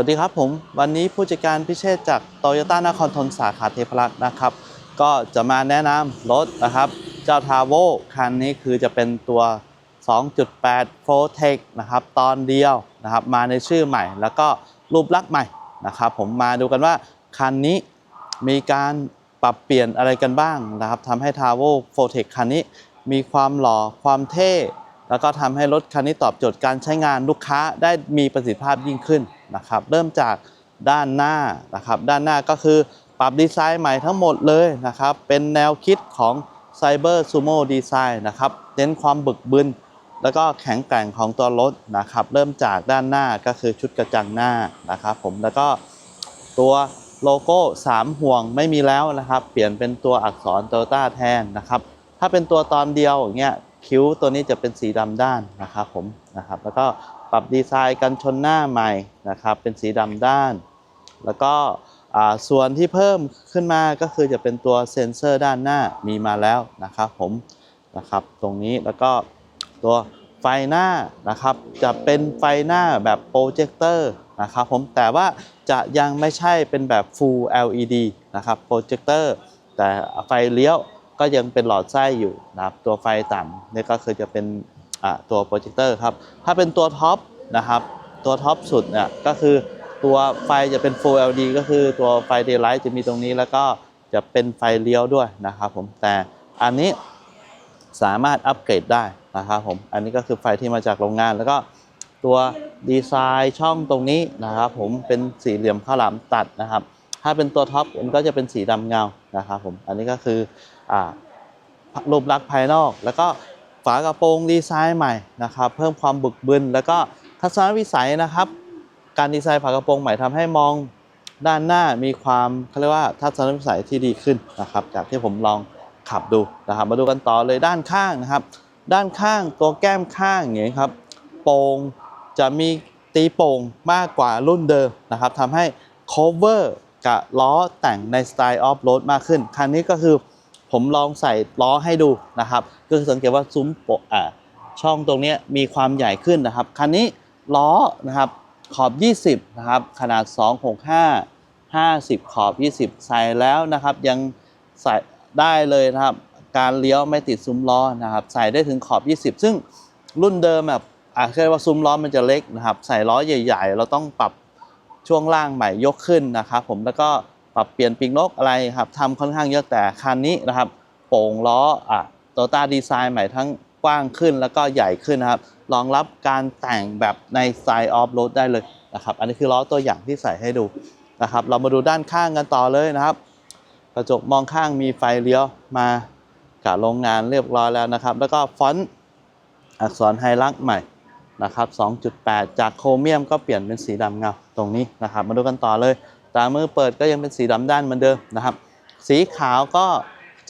สวัสดีครับผม วันนี้ผู้จัดการพิเชษจากโตโยต้านครทนสาขาเทพรัตน์นะครับ ก็จะมาแนะนำรถนะครับ เจ้าทาโวคันนี้คือจะเป็นตัว 2.8 f o r t e c นะครับตอนเดียวนะครับ มาในชื่อใหม่ แล้วก็รูปลักษณ์ใหม่นะครับ ผมมาดูกันว่าคันนี้มีการปรับเปลี่ยนอะไรกันบ้างนะครับทำให้ทาโว f o r t e c คันนี้มีความหล่อความเท่ แล้วก็ทำให้รถคันนี้ตอบโจทย์การใช้งานลูกค้าได้มีประสิทธิภาพยิ่งขึ้นนะครับ เริ่มจากด้านหน้านะครับ ด้านหน้าก็คือปรับดีไซน์ใหม่ทั้งหมดเลยนะครับ เป็นแนวคิดของ Cyber Sumo Design นะครับเน้นความบึกบึนแล้วก็แข็งแกร่งของตัวรถนะครับ เริ่มจากด้านหน้าก็คือชุดกระจังหน้านะครับ ผมแล้วก็ตัวโลโก้ 3 ห่วงไม่มีแล้วนะครับ เปลี่ยนเป็นตัวอักษรโตโยต้าแทนนะครับ ถ้าเป็นตัวตอนเดียวอย่างเงี้ย คิ้วตัวนี้จะเป็นสีดำด้านนะครับผมนะครับ แล้วก็ปรับดีไซน์กันชนหน้าใหม่นะครับ เป็นสีดำด้าน แล้วก็ส่วนที่เพิ่มขึ้นมาก็คือจะเป็นตัวเซ็นเซอร์ด้านหน้ามีมาแล้วนะครับผมนะครับตรงนี้แล้วก็ตัวไฟหน้านะครับ จะเป็นไฟหน้าแบบโปรเจคเตอร์นะครับผมแต่ว่าจะยังไม่ใช่เป็นแบบ Full LED นะครับโปรเจคเตอร์แต่ไฟเลี้ยว ก็ยังเป็นหลอดไส้อยู่นะครับตัวไฟต่ำนี่ก็คือจะเป็นตัวโปรเจคเตอร์ครับถ้าเป็นตัวท็อปนะครับตัวท็อปสุดเนี่ยก็คือตัวไฟจะเป็น Full LED ก็คือตัวไฟ Daylight จะมีตรงนี้แล้วก็จะเป็นไฟเลี้ยวด้วยนะครับผมแต่อันนี้สามารถอัปเกรดได้นะครับผมอันนี้ก็คือไฟที่มาจากโรงงาน แล้วก็ตัวดีไซน์ช่องตรงนี้นะครับผมเป็นสี่เหลี่ยมข้าวหลามตัดนะครับ ถ้าเป็นตัวท็อปมันก็จะเป็นสีดำเงานะครับผมอันนี้ก็คืออรูปลักษณ์ภายนอก แล้วก็ฝากระโปรงดีไซน์ใหม่นะครับเพิ่มความบึกบึนแล้วก็ทัศนวิสัยนะครับ การดีไซน์ฝากระโปรงใหม่ทำให้มองด้านหน้ามีความเขาเรียกว่าทัศนวิสัยที่ดีขึ้นนะครับ จากที่ผมลองขับดูนะครับ มาดูกันต่อเลยด้านข้างนะครับ ด้านข้างตัวแก้มข้างอย่างนี้ครับโป่งจะมีตีโป่งมากกว่ารุ่นเดิมนะครับทำให้ cover กับล้อแต่งในสไตล์ออฟโรดมากขึ้น คันนี้ก็คือผมลองใส่ล้อให้ดูนะครับก็คือสังเกตว่าซุ้มโปะอ่าช่องตรงนี้มีความใหญ่ขึ้นนะครับ คันนี้ล้อนะครับขอบ 20 นะครับ ขนาด 265 50 ขอบ 20 ใส่แล้วนะครับ ยังใส่ได้เลยนะครับ การเลี้ยวไม่ติดซุ้มล้อนะครับ ใส่ได้ถึงขอบ 20 ซึ่งรุ่นเดิมแบบอาจจะว่าซุ้มล้อมันจะเล็กนะครับ ใส่ล้อใหญ่ ๆ เราต้องปรับ ช่วงล่างใหม่ยกขึ้นนะครับผมแล้วก็ปรับเปลี่ยนปีกนกอะไรครับทำค่อนข้างเยอะแต่คันนี้นะครับ โป่งล้ออะโตต้าดีไซน์ใหม่ทั้งกว้างขึ้นแล้วก็ใหญ่ขึ้นนะครับรองรับการแต่งแบบในสไตล์ออฟโรดได้เลยนะครับ อันนี้คือล้อตัวอย่างที่ใส่ให้ดูนะครับ เรามาดูด้านข้างกันต่อเลยนะครับ กระจกมองข้างมีไฟเลี้ยวมากับโรงงานเรียบร้อยแล้วนะครับ แล้วก็ฟอนต์อักษรไฮลักษ์ใหม่ นะครับ 2.8 จากโครเมียมก็เปลี่ยนเป็นสีดำเงาตรงนี้นะครับ มาดูกันต่อเลย ตามือเปิดก็ยังเป็นสีดำด้านเหมือนเดิมนะครับ สีขาวก็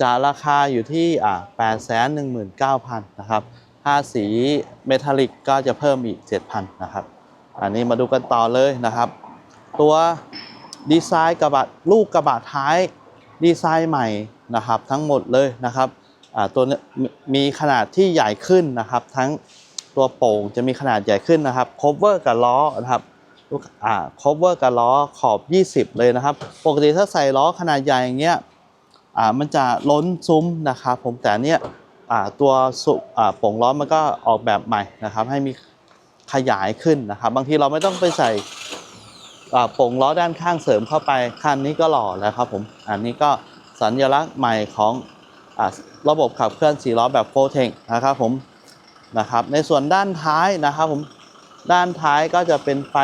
จะราคาอยู่ที่อ่า819,000 นะครับถ้าสีเมทัลลิกก็จะเพิ่มอีก 7,000 นะครับ อันนี้มาดูกันต่อเลยนะครับ ตัวดีไซน์กระบะลูกกระบะท้ายดีไซน์ใหม่นะครับ ทั้งหมดเลยนะครับตัวนี้มีขนาดที่ใหญ่ขึ้นนะครับ ทั้ง ตัวโป่งจะมีขนาดใหญ่ขึ้นนะครับ cover กับล้อนะครับอ่า cover กับล้อขอบ 20 เลยนะครับ ปกติถ้าใส่ล้อขนาดใหญ่อย่างเงี้ยอ่ามันจะล้นซุ้มนะครับผมแต่เนี้ยอ่าตัวสุอ่าโป่งล้อมันก็ออกแบบใหม่นะครับ ให้มีขยายขึ้นนะครับ บางทีเราไม่ต้องไปใส่อ่าโป่งล้อด้านข้างเสริมเข้าไปคันนี้ก็หล่อแล้วครับผมอันนี้ก็สัญลักษณ์ใหม่ของอ่าระบบขับเคลื่อนสี่ล้อแบบโฟเทงนะครับผม นะครับ ในส่วนด้านท้ายนะครับผมด้านท้ายก็จะเป็นไฟ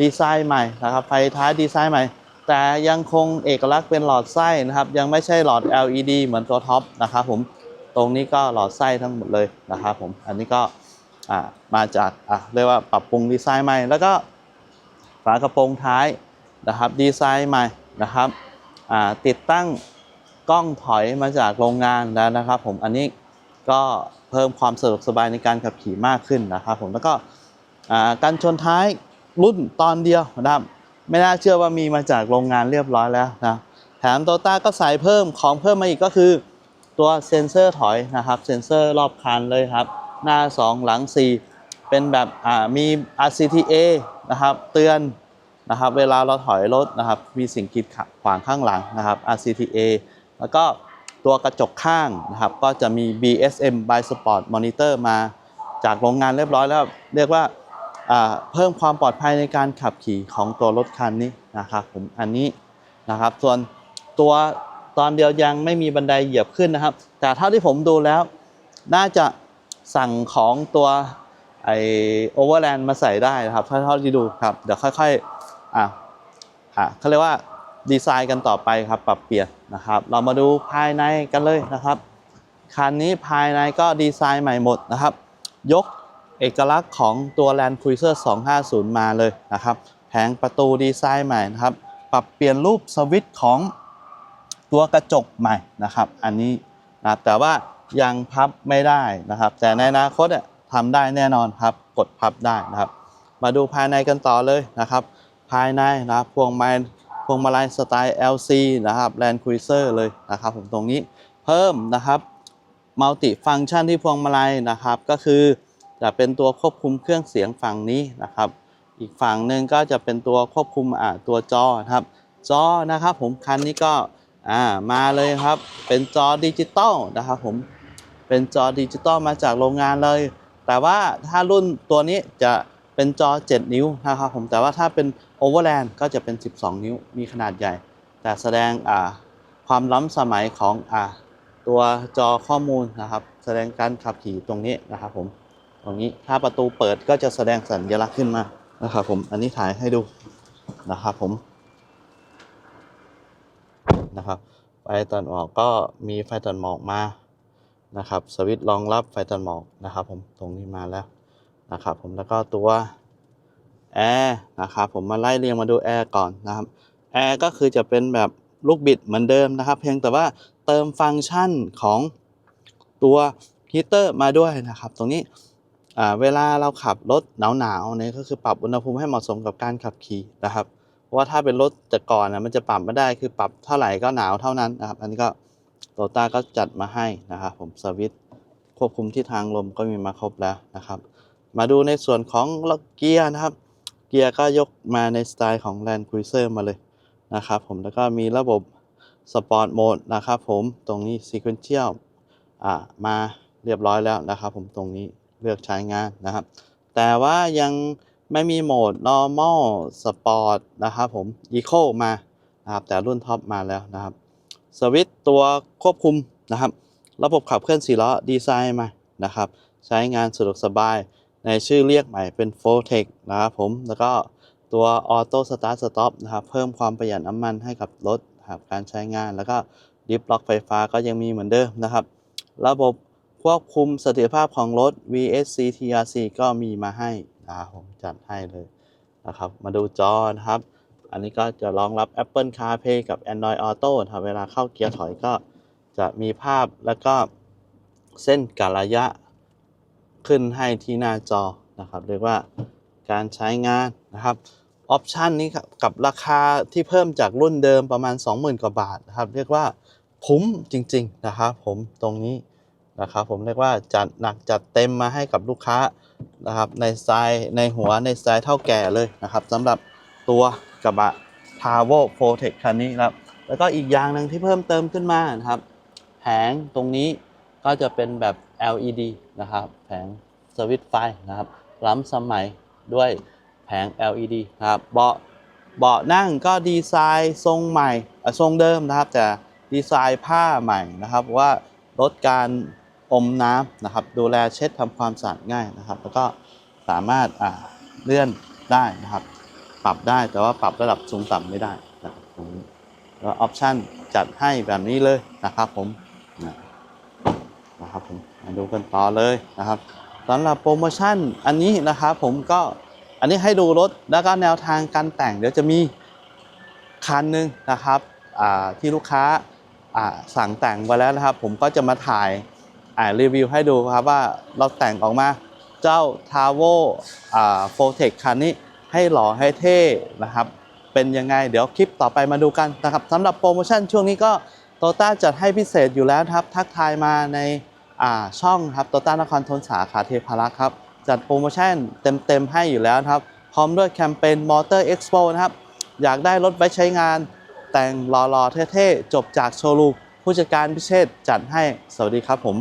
ดีไซน์ใหม่นะครับไฟท้ายดีไซน์ใหม่ แต่ยังคงเอกลักษณ์เป็นหลอดไส้นะครับ ยังไม่ใช่หลอด LED เหมือนตัวท็อปนะครับผมตรงนี้ก็หลอดไส้ทั้งหมดเลยนะครับผมอันนี้ก็มาจากเรียกว่าปรับปรุงดีไซน์ใหม่ แล้วก็ฝากระโปรงท้ายนะครับดีไซน์ใหม่นะครับติดตั้งกล้องถอยมาจากโรงงานแล้วนะครับผมอันนี้ ก็เพิ่มความสะดวกสบายในการขับขี่มากขึ้นนะครับผมแล้วก็การชนท้ายรุ่นตอนเดียวนะครับไม่น่าเชื่อว่ามีมาจากโรงงานเรียบร้อยแล้วนะแถมโตต้าก็ใส่เพิ่มของเพิ่มมาอีกก็คือ ตัวเซ็นเซอร์ถอยนะครับเซ็นเซอร์รอบคันเลยครับ หน้า 2 หลัง 4 เป็นแบบมี RCTA นะครับเตือนนะครับเวลาเราถอยรถนะครับมีสิ่งกีดขวางข้างหลังนะครับ RCTA แล้วก็ ตัวกระจกข้างนะครับ ก็จะมี BSM by Sport Monitor มาจากโรงงานเรียบร้อยแล้วเรียกว่าเพิ่มความปลอดภัยในการขับขี่ของตัวรถคันนี้นะครับผมอันนี้นะครับ ส่วนตัวตอนเดียวยังไม่มีบันไดเหยียบขึ้นนะครับ แต่เท่าที่ผมดูแล้ว น่าจะสั่งของตัวไอโอเวอร์แลนด์มาใส่ได้นะครับเท่าเท่าที่ดูครับ เดี๋ยวค่อยๆอะอะเขาเรียกว่าดีไซน์กันต่อไปครับ ปรับเปลี่ยน นะครับ เรามาดูภายในกันเลยนะครับ คันนี้ภายในก็ดีไซน์ใหม่หมดนะครับ ยกเอกลักษณ์ของตัว Land Cruiser 250 มาเลยนะครับ แผงประตูดีไซน์ใหม่นะครับ ปรับเปลี่ยนรูปสวิตช์ของตัวกระจกใหม่นะครับ อันนี้นะครับแต่ว่ายังพับไม่ได้นะครับ แต่ในอนาคตเนี่ยทำได้แน่นอนครับ กดพับได้นะครับ มาดูภายในกันต่อเลยนะครับ ภายในนะครับพวงมาลัย พวงมาลัยสไตล์ LC นะครับ Land Cruiser เลยนะครับผมตรงนี้เพิ่มนะครับมัลติฟัง c t ชันที่พวงมาลัยนะครับ ก็คือจะเป็นตัวควบคุมเครื่องเสียงฝั่งนี้นะครับ อีกฝั่งหนึ่งก็จะเป็นตัวควบคุมอ่าตัวจอครับจอนะครับผมคันนี้ก็อ่ามาเลยครับ เป็นจอดิจิตอลนะครับผมเป็นจอดิจิตอลมาจากโรงงานเลย แต่ว่าถ้ารุ่นตัวนี้จะ เป็นจอ 7 นิ้วนะครับผมแต่ว่าถ้าเป็น Overland ก็จะเป็น 12 นิ้วมีขนาดใหญ่ แต่แสดงความล้ำสมัยของอตัวจอข้อมูลนะครับ แสดงการขับขี่ตรงนี้นะครับผมตรงนี้ถ้าประตูเปิดก็จะแสดงสัญลักษณ์ขึ้นมานะครับผมอันนี้ถ่ายให้ดูนะครับผมนะครับไฟตัดหมอกก็มีไฟตัดหมอกมานะครับ สวิตช์รองรับไฟตัดหมอกนะครับผมตรงนี้มาแล้ว นะครับผมแล้วก็ตัวแอร์นะครับผมมาไล่เรียงมาดูแอร์ก่อนนะครับแอร์ก็คือจะเป็นแบบลูกบิดเหมือนเดิมนะครับ เพียงแต่ว่าเติมฟังก์ชันของตัวฮีเตอร์มาด้วยนะครับ ตรงนี้เวลาเราขับรถหนาวๆเนี่ยก็คือปรับอุณหภูมิให้เหมาะสมกับการขับขี่นะครับเพราะว่าถ้าเป็นรถแต่ก่อนนะมันจะปรับไม่ได้คือปรับเท่าไหร่ก็หนาวเท่านั้นนะครับ อันนี้ก็โตต้าก็จัดมาให้นะครับผมสวิตควบคุมที่ทางลมก็มีมาครบแล้วนะครับ มาดูในส่วนของเกียร์นะครับ เกียร์ก็ยกมาในสไตล์ของ Land Cruiser มาเลยนะครับผมแล้วก็มีระบบสปอร์ตโหมดนะครับผมตรงนี้ Sequential อ่ามาเรียบร้อยแล้วนะครับผมตรงนี้เลือกใช้งานนะครับ แต่ว่ายังไม่มีโหมด normal sport นะครับผม eco มานะครับแต่รุ่นท็อปมาแล้วนะครับสวิตตัวควบคุมนะครับ ระบบขับเคลื่อน4ล้อดีไซน์มานะครับ ใช้งานสะดวกสบาย ในชื่อเรียกใหม่เป็น f o r t e c นะครับผม แล้วก็ตัว Auto Start Stop นะครับเพิ่มความประหยัดน้ำมันให้กับรถครับการใช้งาน แล้วก็ดิฟล็อกไฟฟ้าก็ยังมีเหมือนเดิมนะครับ ระบบควบคุมเสถียรภาพของรถ VSC TRC ก็มีมาให้นะครับผมจัดให้เลยนะครับ มาดูจอนะครับ อันนี้ก็จะรองรับ Apple CarPlay กับ Android Auto นะครับเวลาเข้าเกียร์ถอยก็จะมีภาพแล้วก็เส้นกะระยะ ขึ้นให้ที่หน้าจอนะครับ เรียกว่าการใช้งานนะครับออปชันนี้กับราคาที่เพิ่มจากรุ่นเดิมประมาณ 20,000 กว่าบาทนะครับ เรียกว่าคุ้มจริง ๆ นะครับ ผมตรงนี้นะครับผมเรียกว่าจัดหนักจัดเต็มมาให้กับลูกค้านะครับ ในสไตล์ในหัวในสไตล์เท่าแก่เลยนะครับสำหรับตัวกระบะ t a v o p r o t e c คันนี้ครับแล้วก็อีกอย่างหนึ่งที่เพิ่มเติมขึ้นมานะครับแผงตรงนี้ ก็จะเป็นแบบ LED นะครับแผงสวิตช์ไฟนะครับ ล้ำสมัยด้วยแผง LED นะครับเบาะเบาะนั่งก็ดีไซน์ทรงใหม่ทรงเดิมนะครับ แต่ดีไซน์ผ้าใหม่นะครับว่าลดการอมน้ำนะครับ ดูแลเช็ดทำความสะอาดง่ายนะครับ แล้วก็สามารถเลื่อนได้นะครับ ปรับได้แต่ว่าปรับระดับสูงต่ำไม่ได้นะครับตรงนี้แล้วออปชันจัดให้แบบนี้เลยนะครับผม นะครับผมาดูกันต่อเลยนะครับสำหรับโปรโมชั่นอันนี้นะครับผมก็อันนี้ให้ดูรถแล้วก็แนวทางการแต่งเดี๋ยวจะมีคันหนึ่งนะครับที่ลูกค้าสั่งแต่งไว้แล้วนะครับ ผมก็จะมาถ่ายรีวิวให้ดูครับว่าเราแต่งออกมาเจ้า t a v o อ่า f o t e c คันนี้ให้หล่อให้เท่นะครับเป็นยังไงเดี๋ยวคลิปต่อไปมาดูกันนะครับสำหรับโปรโมชั่นช่วงนี้ก็โตต้าจัดให้พิเศษอยู่แล้วครับทักทายมาใน ช่องครับโตต้านครทนสาขาเทพารักษ์ครับ จัดโปรโมชั่นเต็มๆให้อยู่แล้วครับ พร้อมด้วยแคมเปญมอเตอร์เอ็กซ์โปนะครับ อยากได้รถไว้ใช้งาน แต่งหล่อๆเท่ๆ จบจากโชว์รูมผู้จัดการพิเชษจัดให้สวัสดีครับผม